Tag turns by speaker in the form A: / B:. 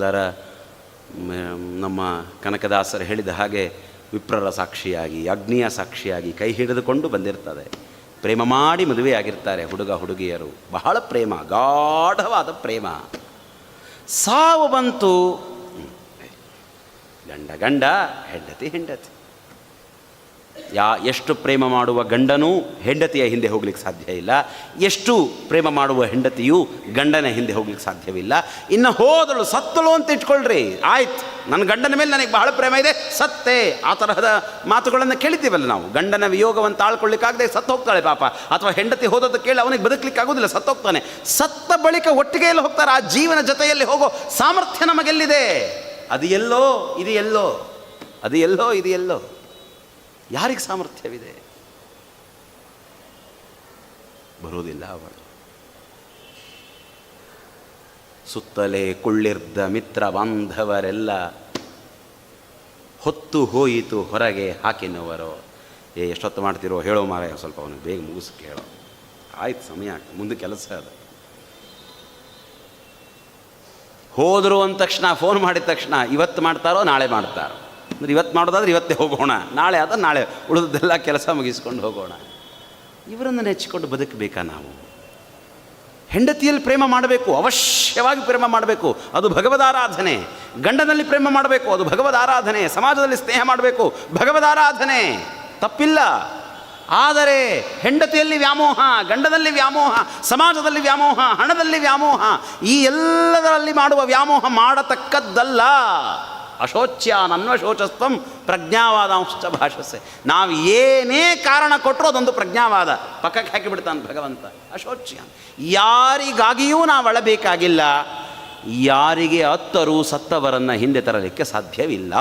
A: ಎಲ್ಲರ ನಮ್ಮ ಕನಕದಾಸರು ಹೇಳಿದ ಹಾಗೆ ವಿಪ್ರರ ಸಾಕ್ಷಿಯಾಗಿ, ಅಗ್ನಿಯ ಸಾಕ್ಷಿಯಾಗಿ ಕೈ ಹಿಡಿದುಕೊಂಡು ಬಂದಿರ್ತದೆ. ಪ್ರೇಮ ಮಾಡಿ ಮದುವೆಯಾಗಿರ್ತಾರೆ ಹುಡುಗ ಹುಡುಗಿಯರು. ಬಹಳ ಪ್ರೇಮ, ಗಾಢವಾದ ಪ್ರೇಮ. ಸಾವು ಬಂತು. ಗಂಡ ಗಂಡ, ಹೆಂಡತಿ ಹೆಂಡತಿ. ಯಾ, ಎಷ್ಟು ಪ್ರೇಮ ಮಾಡುವ ಗಂಡನೂ ಹೆಂಡತಿಯ ಹಿಂದೆ ಹೋಗ್ಲಿಕ್ಕೆ ಸಾಧ್ಯ ಇಲ್ಲ. ಎಷ್ಟು ಪ್ರೇಮ ಮಾಡುವ ಹೆಂಡತಿಯು ಗಂಡನ ಹಿಂದೆ ಹೋಗ್ಲಿಕ್ಕೆ ಸಾಧ್ಯವಿಲ್ಲ. ಇನ್ನು ಹೋದಳು ಸತ್ತಳು ಅಂತ ಇಟ್ಕೊಳ್ರಿ. ಆಯ್ತು. ನನ್ನ ಗಂಡನ ಮೇಲೆ ನನಗೆ ಬಹಳ ಪ್ರೇಮ ಇದೆ. ಸತ್ತೆ. ಆ ತರಹದ ಮಾತುಗಳನ್ನು ಕೇಳಿದ್ದೀವಲ್ಲ ನಾವು. ಗಂಡನ ವಿಯೋಗವನ್ನು ತಾಳ್ಕೊಳ್ಳಿಕ್ಕಾಗದೆ ಸತ್ತು ಹೋಗ್ತಾಳೆ ಪಾಪ. ಅಥವಾ ಹೆಂಡತಿ ಹೋದದ್ದು ಕೇಳಿ ಅವನಿಗೆ ಬದುಕಲಿಕ್ಕೆ ಆಗೋದಿಲ್ಲ, ಸತ್ತು ಹೋಗ್ತಾನೆ. ಸತ್ತ ಬಳಿಕ ಒಟ್ಟಿಗೆ ಎಲ್ಲಿ ಹೋಗ್ತಾರೆ? ಆ ಜೀವನ ಜೊತೆಯಲ್ಲಿ ಹೋಗೋ ಸಾಮರ್ಥ್ಯ ನಮಗೆಲ್ಲಿದೆ? ಅದು ಎಲ್ಲೋ, ಇದು ಎಲ್ಲೋ, ಅದು ಎಲ್ಲೋ, ಇದು ಎಲ್ಲೋ. ಯಾರಿಗೆ ಸಾಮರ್ಥ್ಯವಿದೆ? ಬರೋದಿಲ್ಲ ಅವಳು. ಸುತ್ತಲೇ ಕುಳ್ಳಿರ್ದ ಮಿತ್ರ ಬಾಂಧವರೆಲ್ಲ ಹೊತ್ತು ಹೋಯಿತು ಹೊರಗೆ ಹಾಕಿನವರು. ಏ, ಎಷ್ಟೊತ್ತು ಮಾಡ್ತಿರೋ ಹೇಳೋ ಮಾರ ಸ್ವಲ್ಪ ಅವನು ಬೇಗ ಮುಗಿಸಕ್ಕೆ ಕೇಳೋ. ಆಯ್ತು ಸಮಯ, ಮುಂದೆ ಕೆಲಸ ಅದು. ಹೋದರು ಅಂದ ತಕ್ಷಣ, ಫೋನ್ ಮಾಡಿದ ತಕ್ಷಣ, ಇವತ್ತು ಮಾಡ್ತಾರೋ ನಾಳೆ ಮಾಡ್ತಾರೋ? ಅಂದ್ರೆ ಇವತ್ತು ಮಾಡೋದಾದ್ರೆ ಇವತ್ತೇ ಹೋಗೋಣ, ನಾಳೆ ಆದ ನಾಳೆ ಉಳಿದದ್ದೆಲ್ಲ ಕೆಲಸ ಮುಗಿಸ್ಕೊಂಡು ಹೋಗೋಣ. ಇವರನ್ನು ನೆಚ್ಚಿಕೊಂಡು ಬದುಕಬೇಕಾ ನಾವು? ಹೆಂಡತಿಯಲ್ಲಿ ಪ್ರೇಮ ಮಾಡಬೇಕು, ಅವಶ್ಯವಾಗಿ ಪ್ರೇಮ ಮಾಡಬೇಕು, ಅದು ಭಗವದಾರಾಧನೆ ಗಂಡನಲ್ಲಿ ಪ್ರೇಮ ಮಾಡಬೇಕು, ಅದು ಭಗವದಾರಾಧನೆ ಸಮಾಜದಲ್ಲಿ ಸ್ನೇಹ ಮಾಡಬೇಕು ಭಗವದಾರಾಧನೆ ತಪ್ಪಿಲ್ಲ. ಆದರೆ ಹೆಂಡತಿಯಲ್ಲಿ ವ್ಯಾಮೋಹ ಗಂಡದಲ್ಲಿ ವ್ಯಾಮೋಹ, ಸಮಾಜದಲ್ಲಿ ವ್ಯಾಮೋಹ, ಹಣದಲ್ಲಿ ವ್ಯಾಮೋಹ, ಈ ಎಲ್ಲದರಲ್ಲಿ ಮಾಡುವ ವ್ಯಾಮೋಹ ಮಾಡತಕ್ಕದ್ದಲ್ಲ. ಅಶೋಚ್ಯ ಶೋಚಸ್ತಂ ಪ್ರಜ್ಞಾವಾದಾಂಶ ಭಾಷಸೆ. ನಾವು ಏನೇ ಕಾರಣ ಕೊಟ್ಟರು ಅದೊಂದು ಪ್ರಜ್ಞಾವಾದ. ಪಕ್ಕಕ್ಕೆ ಹಾಕಿಬಿಡ್ತಾನೆ ಭಗವಂತ. ಅಶೋಚ್ಯ ಯಾರಿಗಾಗಿಯೂ ನಾವು ಅಳಬೇಕಾಗಿಲ್ಲ. ಯಾರಿಗೆ ಅತ್ತರೂ ಸತ್ತವರನ್ನು ಹಿಂದೆ ತರಲಿಕ್ಕೆ ಸಾಧ್ಯವಿಲ್ಲ.